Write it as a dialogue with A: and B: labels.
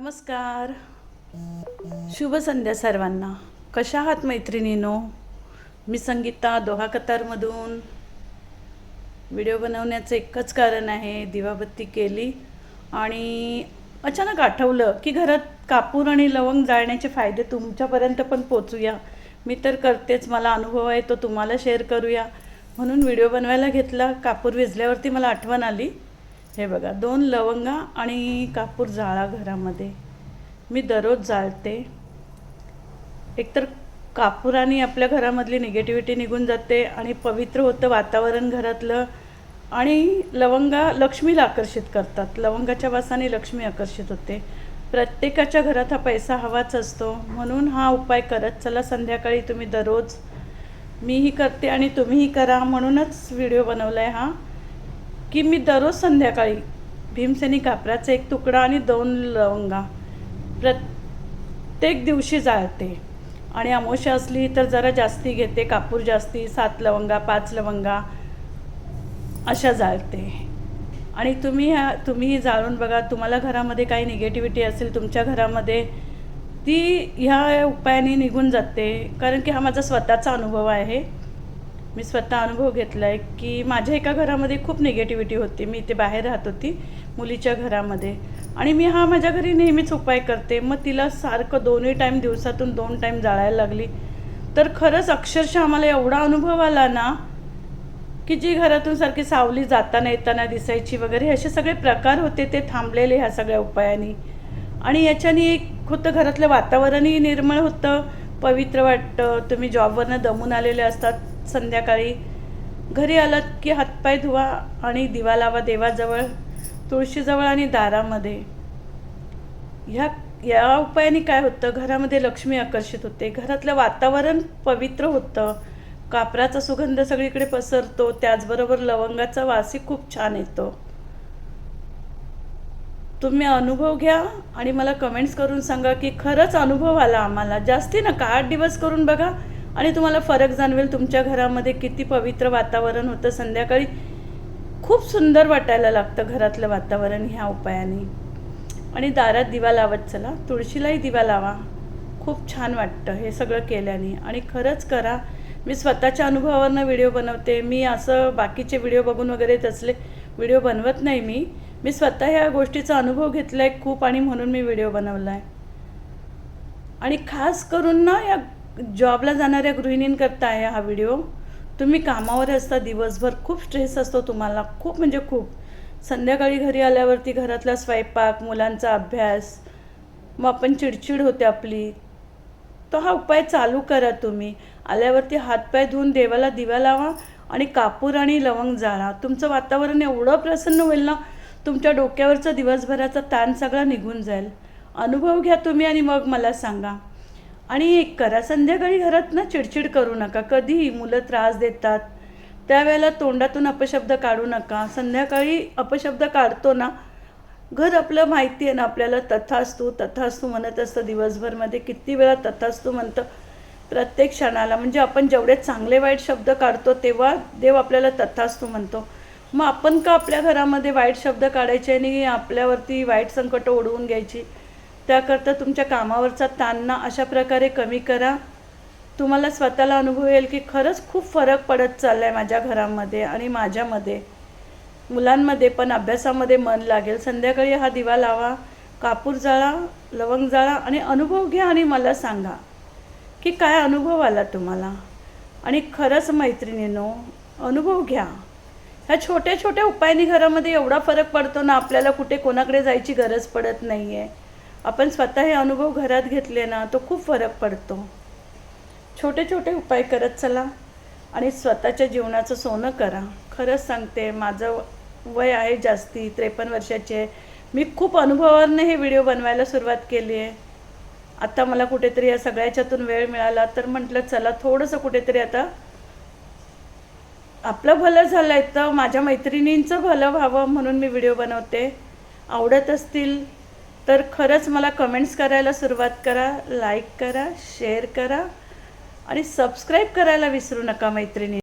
A: नमस्कार. शुभ संध्या सर्वांना. कशा आहात मैत्रिणीनो? मी संगीता दोहा कतारमधून. व्हिडिओ बनवण्याचं एकच कारण आहे दिवाबत्ती केली. आणि अचानक आठवलं की घरात कापूर आणि लवंग जाळण्याचे फायदे तुमच्यापर्यंत पण पोचूया. मी तर करतेच मला अनुभव आहे तो तुम्हाला शेअर करूया. म्हणून व्हिडिओ बनवायला घेतला कापूर विजल्यावरती मला आठवण आली. हे बघा दोन लवंगा आणि कापूर जाळा घरामध्ये. मी दररोज जाळते. एकतर कापुराने आपल्या घरामधली निगेटिव्हिटी निघून जाते आणि पवित्र होतं वातावरण घरातलं आणि लवंगा लक्ष्मीला आकर्षित करतात. लवंगाच्या वासाने लक्ष्मी आकर्षित होते. प्रत्येकाच्या घरात हा पैसा हवाच असतो. म्हणून हा उपाय करत चला संध्याकाळी तुम्ही दररोज मीही करते आणि तुम्हीही करा म्हणूनच व्हिडिओ बनवला आहे हा. की मी दररोज संध्याकाळी भीमसेनी कापराचा एक तुकडा आणि दोन लवंगा प्रत्येक दिवशी जाळते. आणि अमोशा असली तर जरा जास्ती घेते कापूर जास्ती सात लवंगा पाच लवंगा अशा जाळते. आणि तुम्ही ह्या तुम्हीही जाळून बघा तुम्हाला घरामध्ये काही निगेटिव्हिटी असेल तुमच्या घरामध्ये ती ह्या उपायाने निघून जाते. कारण की हा माझा स्वतःचा अनुभव आहे. मी स्वतः अनुभव घेतला आहे की माझ्या एका घरामध्ये खूप निगेटिव्हिटी होती. मी इथे बाहेर राहत होती मुलीच्या घरामध्ये. आणि मी हा माझ्या घरी नेहमीच उपाय करते. मग तिला सारखं दोन्ही टाईम दिवसातून दोन टाईम जाळायला लागली. तर खरंच अक्षरशः आम्हाला एवढा अनुभव आला ना की जी घरातून सारखी सावली जाताना येताना दिसायची वगैरे असे सगळे प्रकार होते ते थांबलेले ह्या सगळ्या उपायांनी. आणि याच्याने एक होतं घरातलं वातावरणही निर्मळ होतं. पवित्र वाटतं. तुम्ही जॉबवरनं दमून आलेले असतात. संध्याकाळी घरी आलात की हातपाय धुवा आणि दिवा लावा देवाजवळ तुळशीजवळ आणि दारामध्ये. ह्या या उपायाने काय होतं? घरामध्ये लक्ष्मी आकर्षित होते. घरातलं वातावरण पवित्र होतं. कापराचा सुगंध सगळीकडे पसरतो. त्याचबरोबर लवंगाचा वासही खूप छान येतो. तुम्ही अनुभव घ्या आणि मला कमेंट्स करून सांगा की खरंच अनुभव आला आम्हाला. जास्ती नका. आठ दिवस करून बघा. आणि तुम्हाला फरक जाणवेल तुमच्या घरामध्ये किती पवित्र वातावरण होतं. संध्याकाळी खूप सुंदर वाटायला लागतं घरातलं वातावरण ह्या उपायाने. आणि दारात दिवा लावत चला. तुळशीलाही दिवा लावा. खूप छान वाटतं हे सगळं केल्याने. आणि खरंच करा मी स्वतःच्या अनुभवावरनं व्हिडिओ बनवते. मी असं बाकीचे व्हिडिओ बघून वगैरे तसले व्हिडिओ बनवत नाही मी. मी स्वतः ह्या गोष्टीचा अनुभव घेतला आहे खूप आणि म्हणून मी व्हिडिओ बनवला आहे आणि खास करून ना या जॉबला जाणाऱ्या गृहिणींकरता आहे हा व्हिडिओ. तुम्ही कामावर असता दिवसभर खूप स्ट्रेस असतो तुम्हाला. खूप म्हणजे खूप. संध्याकाळी घरी आल्यावरती घरातला स्वयंपाक मुलांचा अभ्यास मग आपण चिडचिड होते आपली. तो हा उपाय चालू करा तुम्ही. आल्यावरती हातपाय धुवून देवाला दिवा लावा आणि कापूर आणि लवंग जाळा. तुमचं वातावरण एवढं प्रसन्न होईल ना तुमच्या डोक्यावरचा दिवसभराचा ताण सगळा निघून जाईल. अनुभव घ्या तुम्ही आणि मग मला सांगा. आणि एक करा संध्याकाळी घरात ना चिडचिड करू नका. कधीही मुलं त्रास देतात. त्यावेळेला तोंडातून अपशब्द काढू नका. संध्याकाळी अपशब्द काढतो ना घर आपलं माहिती आहे ना आपल्याला तथास्तू तथास्तू म्हणत असतं दिवसभरमध्ये. किती वेळा तथास्तू म्हणतं प्रत्येक क्षणाला. म्हणजे आपण जेवढे चांगले वाईट शब्द काढतो तेव्हा देव आपल्याला तथास्तू म्हणतो. मग आपण का आपल्या घरामध्ये वाईट शब्द काढायचे आणि आपल्यावरती वाईट संकट ओढवून घ्यायची? त्याकरता तुमच्या कामावरचा ताण ना अशा प्रकारे कमी करा. तुम्हाला स्वतःला अनुभव येईल की खरंच खूप फरक पडत चालला आहे माझ्या घरामध्ये आणि माझ्यामध्ये. मुलांमध्ये पण अभ्यासामध्ये मन लागेल. संध्याकाळी हा दिवा लावा कापूर जाळा लवंग जाळा आणि अनुभव घ्या आणि मला सांगा की काय अनुभव आला तुम्हाला? आणि खरंच मैत्रिणीनो अनुभव घ्या. ह्या छोट्या छोट्या उपायांनी घरामध्ये एवढा फरक पडतो ना आपल्याला कुठे कोणाकडे जायची गरज पडत नाही आहे आपण स्वतः हे अनुभव घरात घेतले ना तो खूप फरक पडतो. छोटे छोटे उपाय करत चला आणि स्वतःच्या जीवनाचं सोनं करा. खरंच सांगते माझं वय आहे जास्ती त्रेपन्न वर्षाचे. मी खूप अनुभवाने हे व्हिडिओ बनवायला सुरुवात केली आहे. आता मला कुठेतरी या सगळ्याच्यातून वेळ मिळाला तर म्हटलं चला थोडंसं कुठेतरी आता आपलं भलं झालं आहे तर माझ्या मैत्रिणींचं भलं व्हावं म्हणून मी व्हिडिओ बनवते. आवडत असतील तर खरंच मला कमेंट्स करायला सुरुवात करा लाईक करा शेअर करा आणि सबस्क्राईब करायला विसरू नका मैत्रिणी.